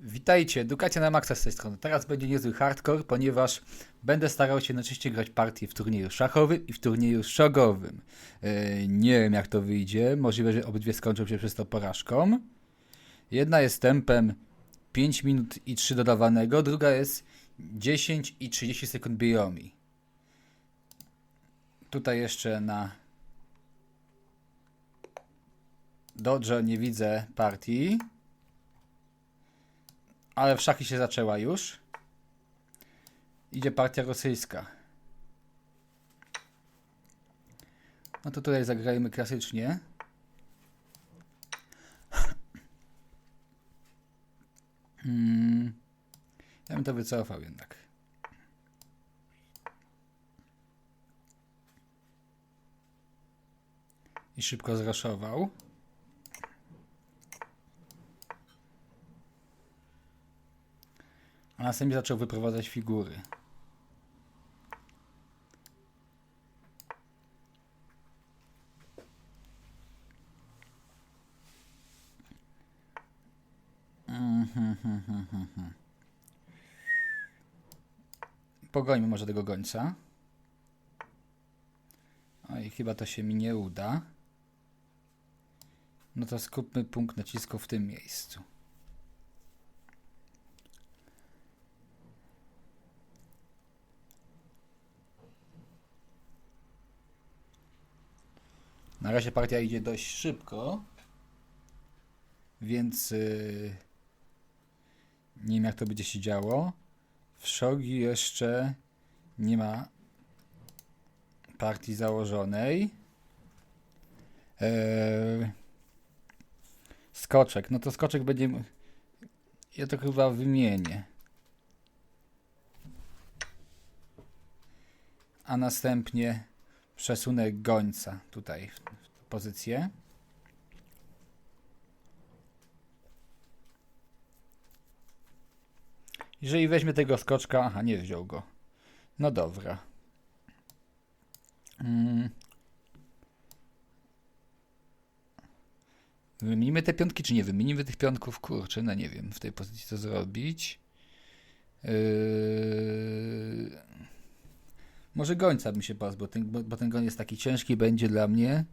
Witajcie, Edukacja na Maxa z tej strony. Teraz będzie niezły hardcore, ponieważ będę starał się najczęściej grać partie w turnieju szachowym i w turnieju szogowym. Yy, nie wiem jak to wyjdzie, możliwe, że obydwie skończą się przez to porażką. Jedna jest tempem 5 minut i 3 dodawanego, druga jest 10 i 30 sekund biomi. Tutaj jeszcze na Dojo nie widzę partii. Ale w szachy się zaczęła już. Idzie partia rosyjska. No to tutaj zagrajmy klasycznie. Hmm. Ja bym to wycofał jednak. I szybko zraszował. A następnie zaczął wyprowadzać figury. Pogońmy może tego gońca. Oj, chyba to się mi nie uda. No to skupmy punkt nacisku w tym miejscu. Na razie partia idzie dość szybko, więc yy, nie wiem jak to będzie się działo. W szogi jeszcze nie ma partii założonej. Eee, skoczek, no to skoczek będzie. Ja to chyba wymienię. A następnie przesunę gońca tutaj w, pozycję. Jeżeli weźmie tego skoczka, aha, nie wziął go. No dobra. Mm. Wymienimy te piątki, czy nie wymienimy tych piątków? Kurczę, no nie wiem w tej pozycji co zrobić. Yy... Może gońca bym się pozbył, ten, bo, bo ten goń jest taki ciężki będzie dla mnie.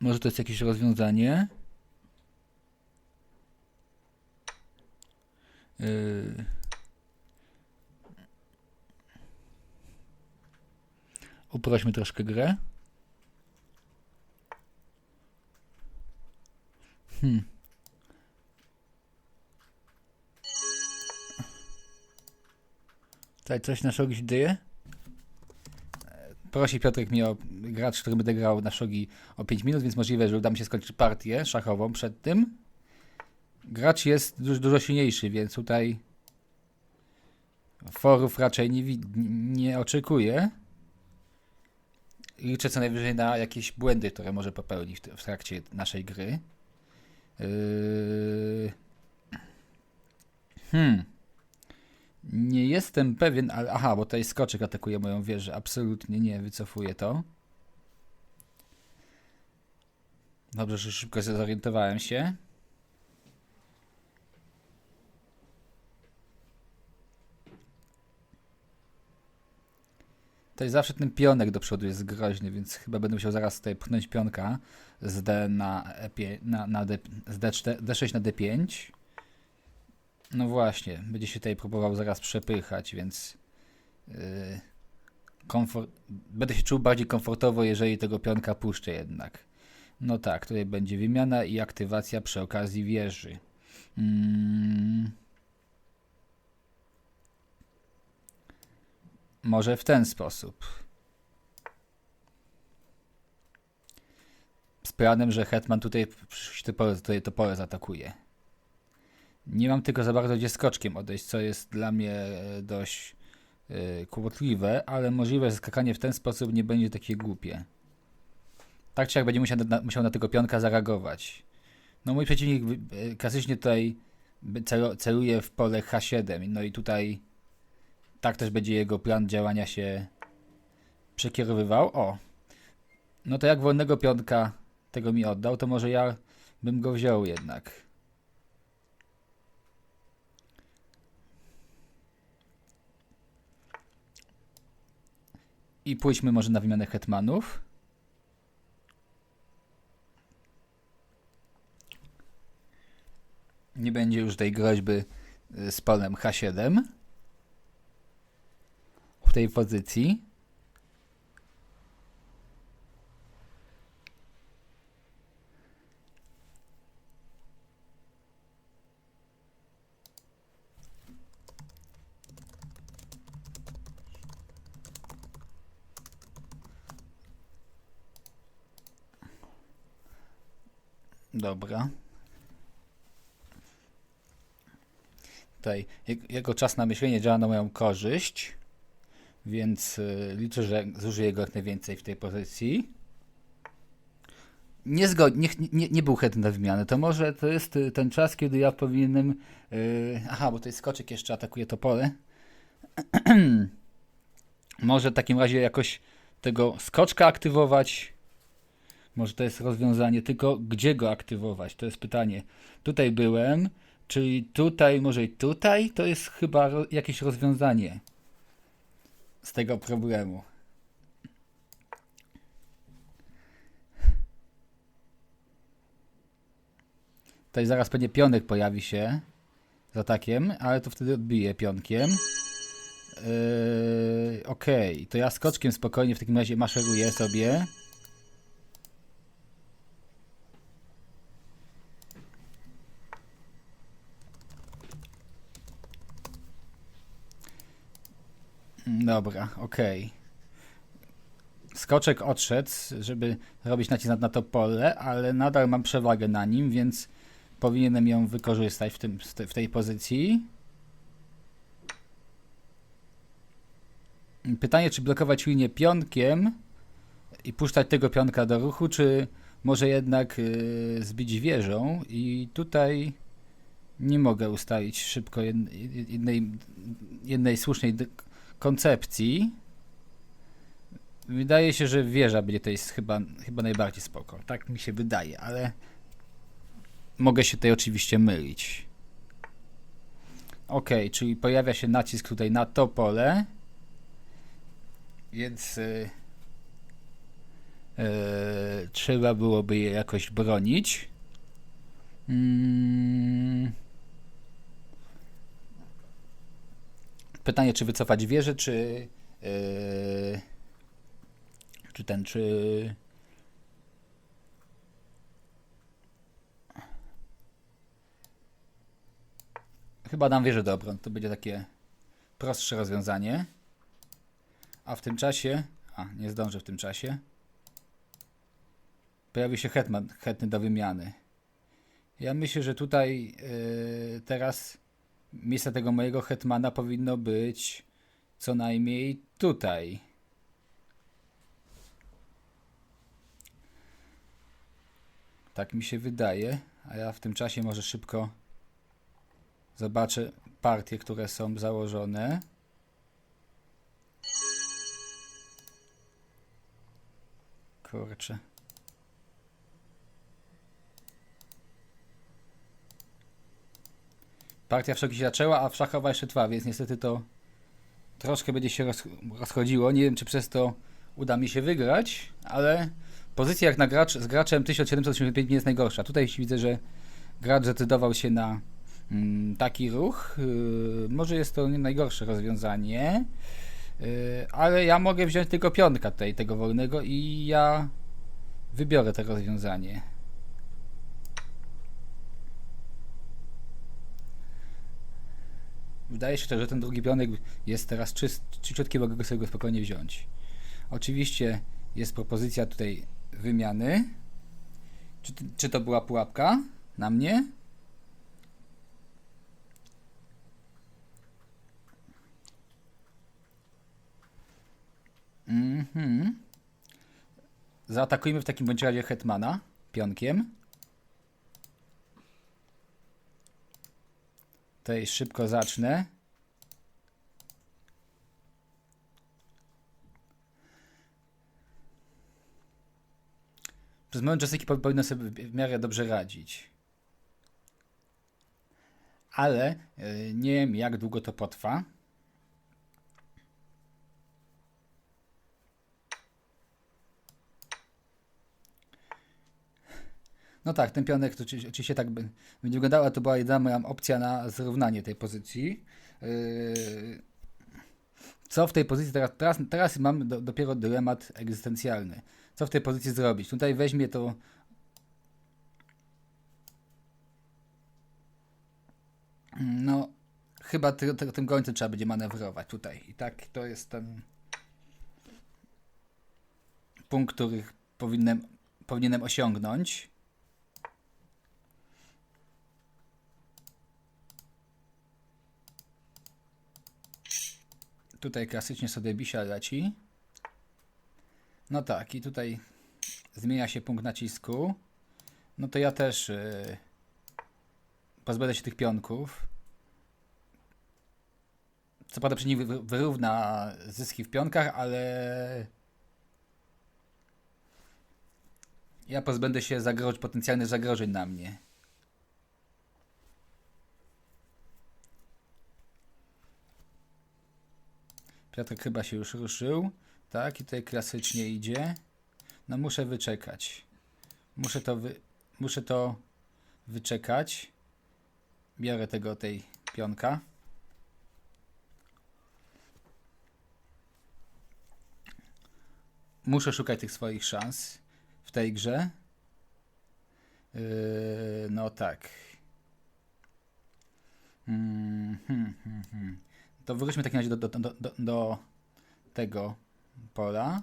Może to jest jakieś rozwiązanie? Yy. Uprośmy troszkę grę. Hmm. Tutaj coś na szogi się dzieje? Prosi Piotrek mnie o gracz, który będę grał na szogi o 5 minut, więc możliwe, że uda mi się skończyć partię szachową przed tym. Gracz jest dużo, dużo silniejszy, więc tutaj forów raczej nie, nie oczekuję. Liczę co najwyżej na jakieś błędy, które może popełni w, w trakcie naszej gry. Yy... Hmm. Nie jestem pewien, ale. Aha, bo tutaj skoczek atakuje moją wieżę. Absolutnie nie, wycofuję to. Dobrze, że szybko zorientowałem się. Tutaj zawsze ten pionek do przodu jest groźny, więc chyba będę musiał zaraz tutaj pchnąć pionka z D na, E5, na, na D, z D4, D6 na D5. No właśnie, będzie się tutaj próbował zaraz przepychać, więc yy, komfort, będę się czuł bardziej komfortowo, jeżeli tego pionka puszczę jednak. No tak, tutaj będzie wymiana i aktywacja przy okazji wieży. Mm. Może w ten sposób. Z planem, że Hetman tutaj tutaj to pole zaatakuje. Nie mam tylko za bardzo gdzie skoczkiem odejść, co jest dla mnie e, dość yy, kłopotliwe, ale możliwe, że skakanie w ten sposób nie będzie takie głupie. Tak czy jak będzie musiał na, musiał na tego pionka zareagować. No mój przeciwnik yy, klasycznie tutaj celuje w pole H7, no i tutaj tak też będzie jego plan działania się przekierowywał. O, no to jak wolnego pionka tego mi oddał, to może ja bym go wziął jednak. I pójdźmy może na wymianę hetmanów. Nie będzie już tej groźby y, z polem H7 w tej pozycji. Dobra. Tutaj je- jego czas na myślenie działa na moją korzyść, więc y, liczę, że zużyję go jak najwięcej w tej pozycji. Nie, zgod- nie, nie, nie był chętny na wymianę. To może to jest y, ten czas, kiedy ja powinienem. y, aha, bo jest skoczek jeszcze atakuje to pole. może w takim razie jakoś tego skoczka aktywować. Może to jest rozwiązanie, tylko gdzie go aktywować? To jest pytanie. Tutaj byłem, czyli tutaj, może i tutaj? To jest chyba jakieś rozwiązanie z tego problemu. Tutaj zaraz pewnie pionek pojawi się z atakiem, ale to wtedy odbije pionkiem. Yy, Okej, to ja skoczkiem spokojnie w takim razie maszeruję sobie. Dobra, okej. Skoczek odszedł, żeby robić nacisk na, to pole, ale nadal mam przewagę na nim, więc powinienem ją wykorzystać w, tym, w te- w tej pozycji. Pytanie, czy blokować linię pionkiem i puszczać tego pionka do ruchu, czy może jednak yy, zbić wieżą i tutaj nie mogę ustalić szybko jed- jednej, jednej słusznej koncepcji. Wydaje się, że wieża będzie to jest chyba, chyba najbardziej spoko. Tak mi się wydaje, ale mogę się tutaj oczywiście mylić. Ok, czyli pojawia się nacisk tutaj na to pole. Więc y, y, trzeba byłoby je jakoś bronić. Mm. Pytanie, czy wycofać wieżę, czy. Yy, czy ten, czy. Chyba dam wieżę do obron. To będzie takie prostsze rozwiązanie. A w tym czasie. A, nie zdążę w tym czasie. Pojawi się hetman, chętny do wymiany. Ja myślę, że tutaj yy, teraz miejsce tego mojego hetmana powinno być co najmniej tutaj. Tak mi się wydaje, a ja w tym czasie może szybko zobaczę partie, które są założone. Kurczę. Partia w szoki się zaczęła, a szachowa jeszcze trwa, więc niestety to troszkę będzie się roz, rozchodziło. Nie wiem, czy przez to uda mi się wygrać, ale pozycja jak na gracz z graczem 1785 nie jest najgorsza. Tutaj widzę, że gracz zdecydował się na mm, taki ruch. Yy, może jest to nie najgorsze rozwiązanie, yy, ale ja mogę wziąć tylko piątka tutaj tego wolnego i ja wybiorę to rozwiązanie. Wydaje się też, że ten drugi pionek jest teraz czyst, czyściutki, mogę sobie go spokojnie wziąć. Oczywiście jest propozycja tutaj wymiany. Czy, czy to była pułapka na mnie? Mhm. Zaatakujmy w takim bądź razie hetmana pionkiem. Tutaj szybko zacznę. Przez moment Jessica po- powinno sobie w- miarę dobrze radzić. Ale y, nie wiem, jak długo to potrwa. No tak, ten pionek to oczywiście, tak by, będzie wyglądała, to była jedyna opcja na zrównanie tej pozycji. Yy, co w tej pozycji teraz, teraz, teraz mam do, dopiero dylemat egzystencjalny. Co w tej pozycji zrobić? Tutaj weźmie to. No, chyba ty, ty, tym gońcem trzeba będzie manewrować tutaj. I tak to jest ten punkt, który powinienem, powinienem osiągnąć. Tutaj klasycznie sobie bisia leci. No tak, i tutaj zmienia się punkt nacisku. No to ja też yy, pozbędę się tych pionków. Co prawda przeciwnik wy- wyrówna zyski w pionkach, ale ja pozbędę się zagroż potencjalnych zagrożeń na mnie. Piotrek chyba się już ruszył. Tak, i tutaj klasycznie idzie. No muszę wyczekać. Muszę to, wy, muszę to wyczekać. Biorę tego, tej pionka. Muszę szukać tych swoich szans w tej grze. Yy, no tak. Mm, hmm, hmm, hmm. To wróćmy w takim razie do, do, do, do, tego pola.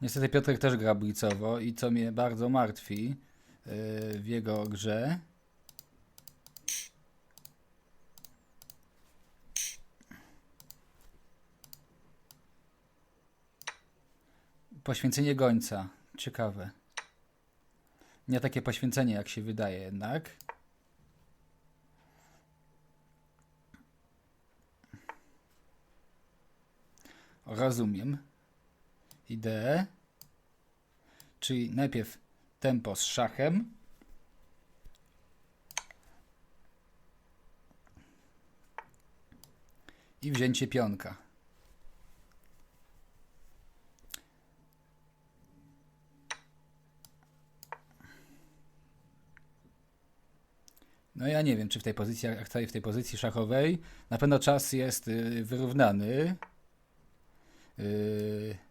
Niestety Piotrek też gra blicowo i co mnie bardzo martwi yy, w jego grze. Poświęcenie gońca. Ciekawe. Nie takie poświęcenie, jak się wydaje jednak. Rozumiem ideę. Czyli najpierw tempo z szachem. I wzięcie pionka. No ja nie wiem, czy w tej pozycji, jak tutaj w tej pozycji szachowej, na pewno czas jest y, wyrównany. Yy,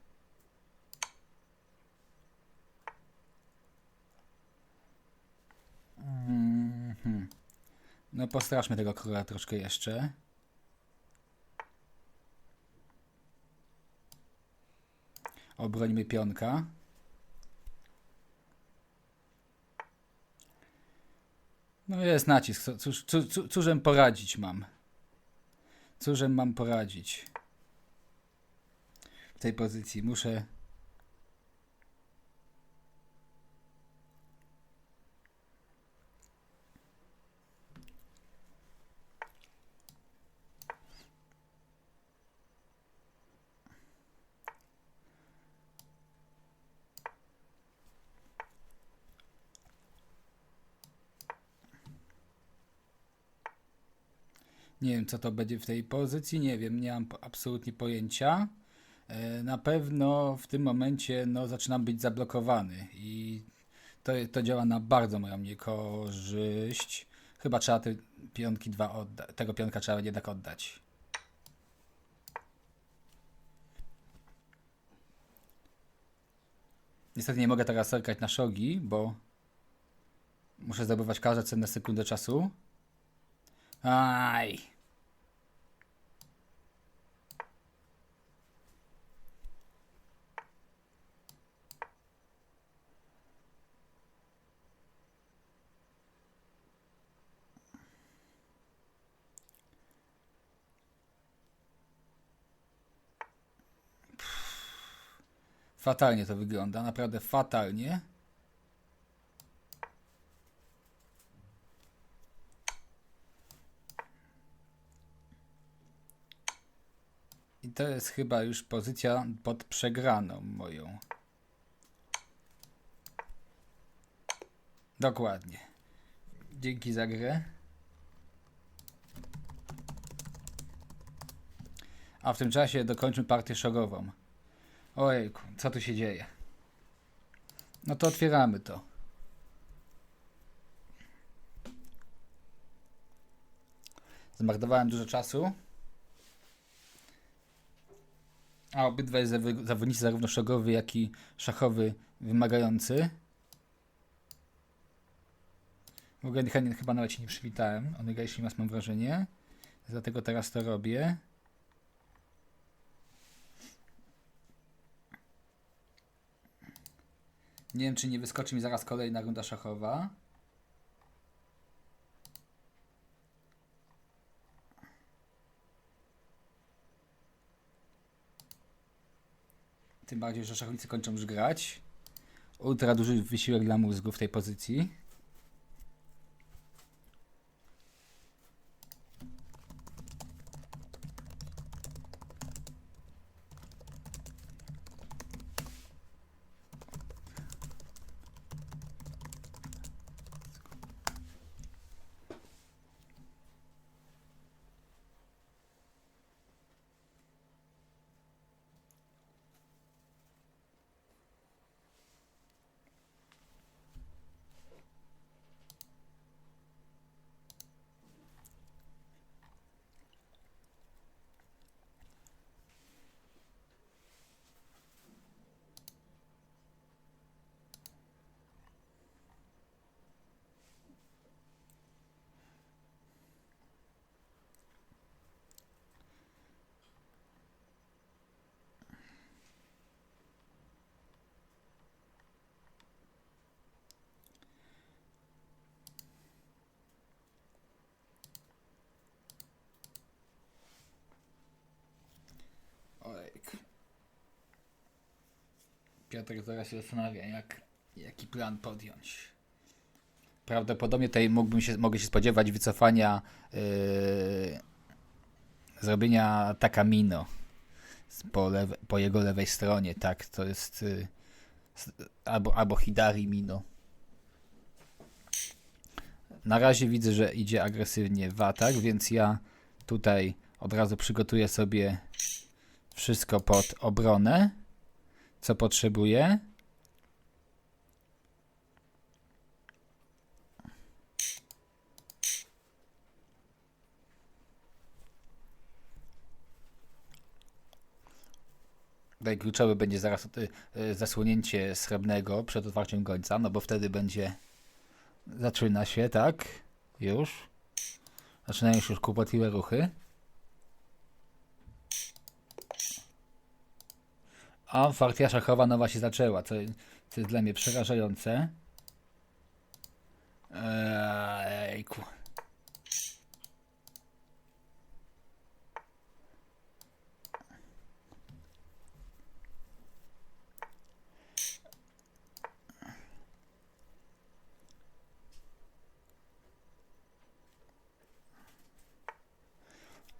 Mhm. No postraszmy tego króla troszkę jeszcze. Obrońmy pionka. No jest nacisk. Cóż, cóż, cóżem poradzić mam? Cóżem mam poradzić? W tej pozycji muszę... Nie wiem, co to będzie w tej pozycji, nie wiem, nie mam absolutnie pojęcia. E, Na pewno w tym momencie no, zaczynam być zablokowany i to, to działa na bardzo moją niekorzyść. Chyba trzeba te pionki dwa tego pionka trzeba jednak oddać. Niestety nie mogę teraz serkać na szogi, bo muszę zdobywać każde cenne sekundę czasu. Aj. Fatalnie to wygląda, naprawdę fatalnie. I to jest chyba już pozycja pod przegraną moją. Dokładnie. Dzięki za grę. A w tym czasie dokończmy partię szogową. Ojejku, co tu się dzieje? No to otwieramy to. Zmarnowałem dużo czasu. A obydwaj zawodnicy, zarówno szogowy, jak i szachowy, wymagający. W ogóle chyba, nawet się nie przywitałem. Onega jeśli mas mam wrażenie. Dlatego teraz to robię. Nie wiem, czy nie wyskoczy mi zaraz kolejna runda szachowa. Tym bardziej, że szachownicy kończą już grać. Ultra duży wysiłek dla mózgu w tej pozycji. Piotr zaraz się zastanawia, jak, jaki plan podjąć. Prawdopodobnie tutaj mógłbym się, mogę się spodziewać wycofania yy, zrobienia Takamino po, po jego lewej stronie. Tak, to jest yy, albo, albo Hidari Mino. Na razie widzę, że idzie agresywnie w atak, więc ja tutaj od razu przygotuję sobie wszystko pod obronę, co potrzebuję. Tutaj kluczowe będzie zaraz y, y, zasłonięcie srebrnego przed otwarciem gońca, no bo wtedy będzie zaczyna się, tak? Już. Zaczynają się już kłopotliwe ruchy. A partia szachowa nowa się zaczęła, co, co jest dla mnie przerażające. Ejku.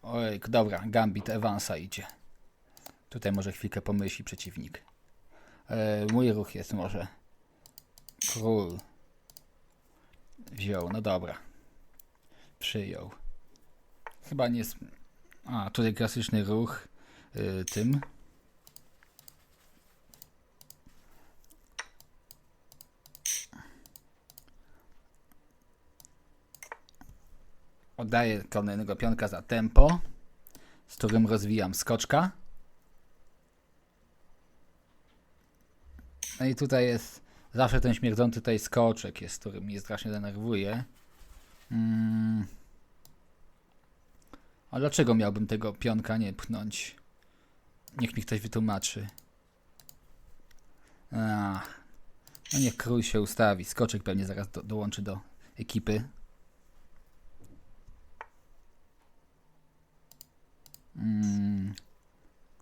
Ojejku, dobra, Gambit Evansa idzie. Tutaj może chwilkę pomyśli przeciwnik. E, mój ruch jest może. Król. Wziął, no dobra. Przyjął. Chyba nie jest. A, tutaj klasyczny ruch y, tym. Oddaję kolejnego pionka za tempo, z którym rozwijam skoczka. No i tutaj jest zawsze ten śmierdzący tutaj skoczek jest, który mnie strasznie denerwuje. Mm. A dlaczego miałbym tego pionka nie pchnąć? Niech mi ktoś wytłumaczy. Ach. No niech król się ustawi. Skoczek pewnie zaraz do, dołączy do ekipy. Mm.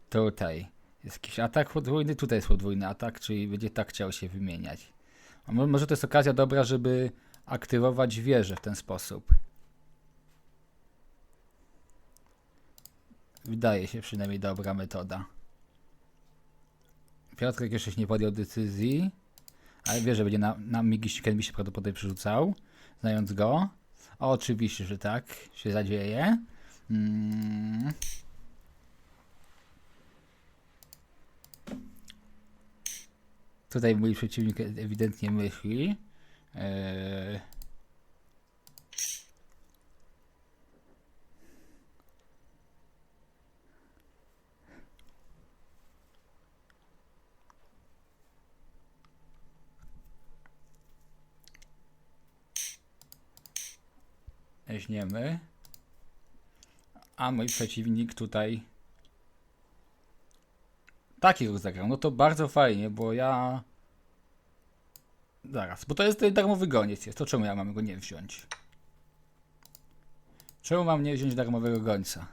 Tutaj Jest jakiś atak podwójny, tutaj jest podwójny atak, czyli będzie tak chciał się wymieniać. A mo- może to jest okazja dobra, żeby aktywować wieżę w ten sposób. Wydaje się przynajmniej dobra metoda. Piotrek jeszcze nie podjął decyzji, ale wie, że będzie na, na migi mi się prawdopodobnie przerzucał, znając go. O, oczywiście, że tak się zadzieje. Mm. Tutaj mój przeciwnik ewidentnie myśli. Eee... A mój przeciwnik tutaj taki ruch zagrał. No to bardzo fajnie, bo ja... Zaraz, bo to jest darmowy goniec jest. To czemu ja mam go nie wziąć? Czemu mam nie wziąć darmowego gońca?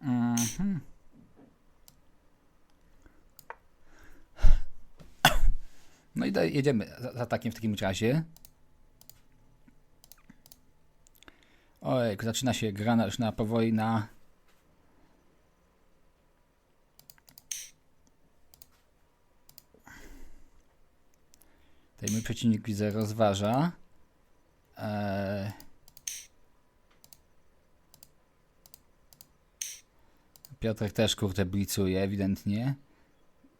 Mhm. No i jedziemy za, za atakiem w takim razie. Oj, zaczyna się gra na, już na powoli na... Tutaj mój przeciwnik widzę rozważa. Eee... Piotrek też kurde blicuje ewidentnie.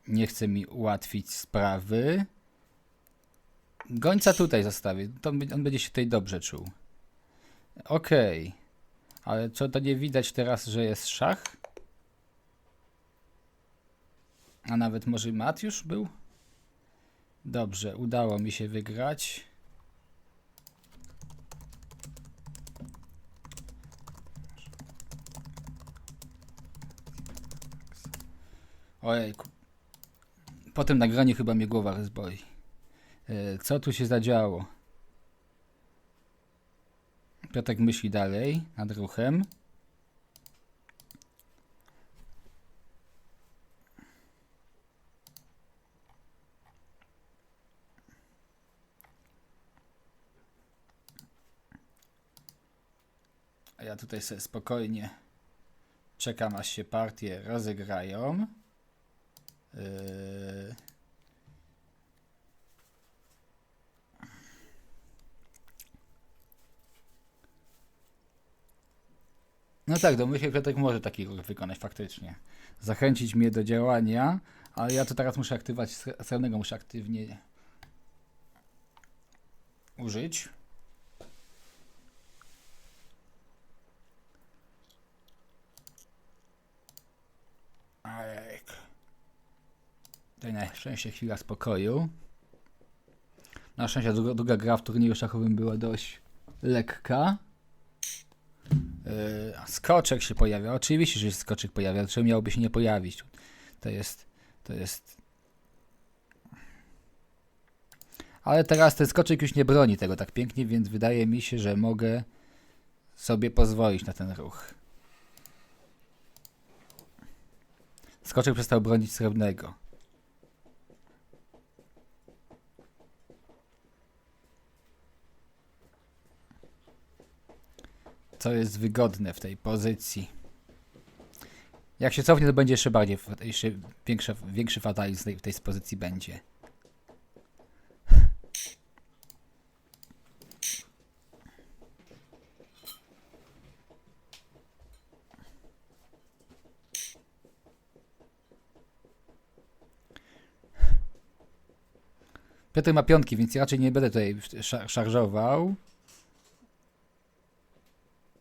Nie chce mi ułatwić sprawy. Gońca tutaj zostawię. To on będzie się tutaj dobrze czuł. Okej. Ale co to nie widać teraz, że jest szach? A nawet może mat już był? Dobrze, udało mi się wygrać. Ojejku. Po tym nagraniu chyba mnie głowa rozboi. E, Co tu się zadziało? Piotrek myśli dalej nad ruchem. A ja tutaj sobie spokojnie czekam aż się partie rozegrają. Yy... No tak, domyślnie Piotrek może taki ruch wykonać faktycznie. Zachęcić mnie do działania, ale ja to teraz muszę aktywować, srebrnego muszę aktywnie użyć. Ajek. Tutaj na szczęście chwila spokoju. Na szczęście druga, druga gra w turnieju szachowym była dość lekka. A skoczek się pojawia. Oczywiście, że się skoczek pojawia. Dlaczego miałoby się nie pojawić? To jest. To jest. Ale teraz ten skoczek już nie broni tego tak pięknie, więc wydaje mi się, że mogę sobie pozwolić na ten ruch. Skoczek przestał bronić srebrnego. Co jest wygodne w tej pozycji. Jak się cofnie, to będzie jeszcze bardziej, jeszcze większy, większy fatalizm w tej, pozycji będzie. Piotr ma piątki, więc raczej nie będę tutaj szar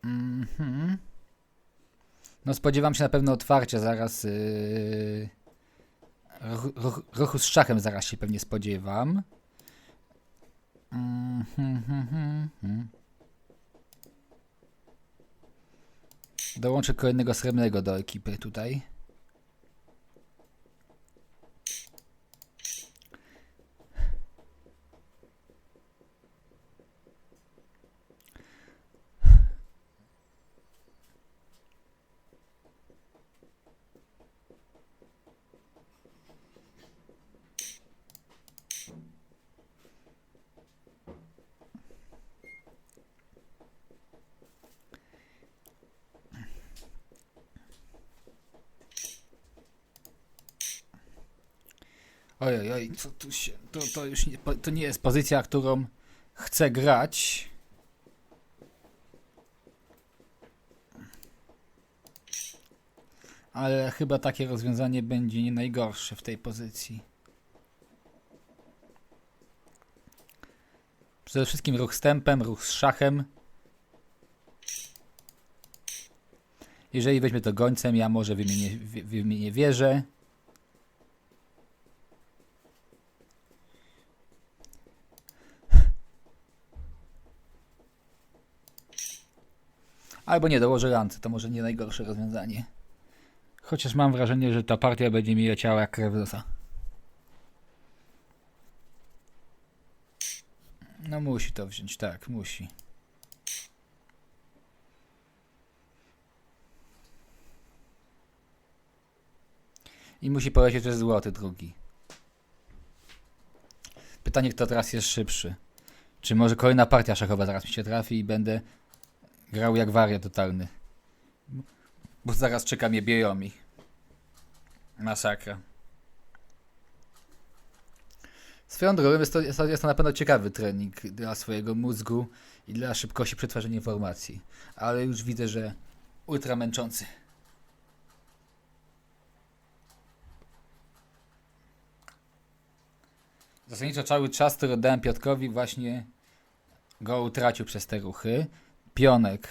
szarżował. Mhm. No spodziewam się na pewno otwarcia zaraz. Yy... Ruch, ruchu z szachem zaraz się pewnie spodziewam. Mhm. Dołączę kolejnego srebrnego do ekipy tutaj. Oj, oj, oj, co tu się... To, to już nie, to nie jest pozycja, którą chcę grać. Ale chyba takie rozwiązanie będzie nie najgorsze w tej pozycji. Przede wszystkim ruch z tempem, ruch z szachem. Jeżeli weźmie to gońcem, ja może wymienię, wy- wymienię wieżę. Albo nie, dołożę lance, to może nie najgorsze rozwiązanie. Chociaż mam wrażenie, że ta partia będzie mi leciała jak krew z. No musi to wziąć, tak, musi. I musi polecieć też złoty drugi. Pytanie, kto teraz jest szybszy. Czy może kolejna partia szachowa zaraz mi się trafi i będę grał jak wariat totalny. Bo zaraz czeka mnie Biomi. Masakra. Swoją drogą jest to, jest, to, na pewno ciekawy trening dla swojego mózgu i dla szybkości przetwarzania informacji. Ale już widzę, że ultra męczący. Zasadniczo cały czas, który dałem Piotrkowi, właśnie go utracił przez te ruchy. Pionek.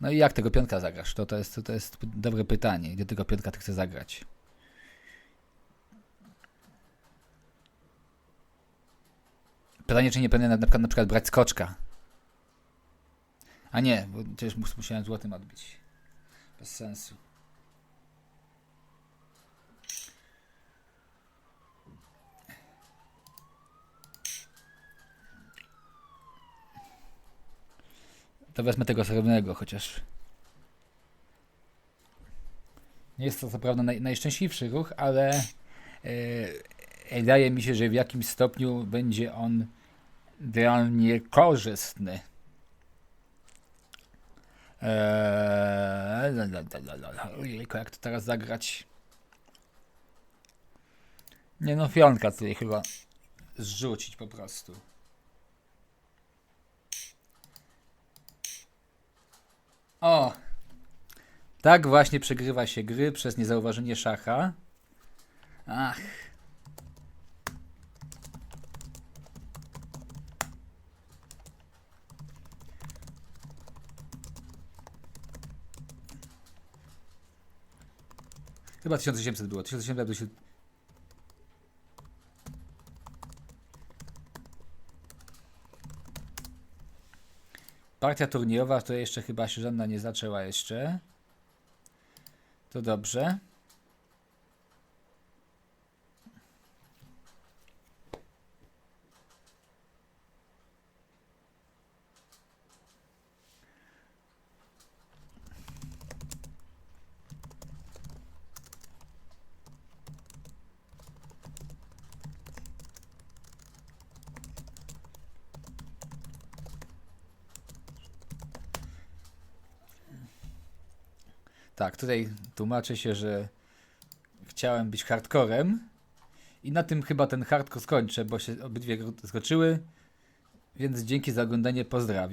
No i jak tego pionka zagrasz? To, to, jest, to, to jest dobre pytanie. Gdzie tego pionka ty chcesz zagrać? Pytanie, czy nie powinien na, na, przykład, na przykład brać skoczka. A nie, bo przecież mus- musiałem złotym odbić. Bez sensu. To wezmę tego srebrnego, chociaż. Nie jest to co prawda naj, najszczęśliwszy ruch, ale e, wydaje mi się, że w jakimś stopniu będzie on dla mnie korzystny. Eee, jak to teraz zagrać? Nie no, fionka tutaj chyba zrzucić po prostu. O! Tak właśnie przegrywa się gry przez niezauważenie szacha. Ach. Chyba 1800 było. 1800 Partia turniejowa to jeszcze chyba się żadna nie zaczęła jeszcze. To dobrze. Tutaj tłumaczę się, że chciałem być hardcorem i na tym chyba ten hardcore skończę, bo się obydwie skoczyły. Więc dzięki za oglądanie, pozdrawiam.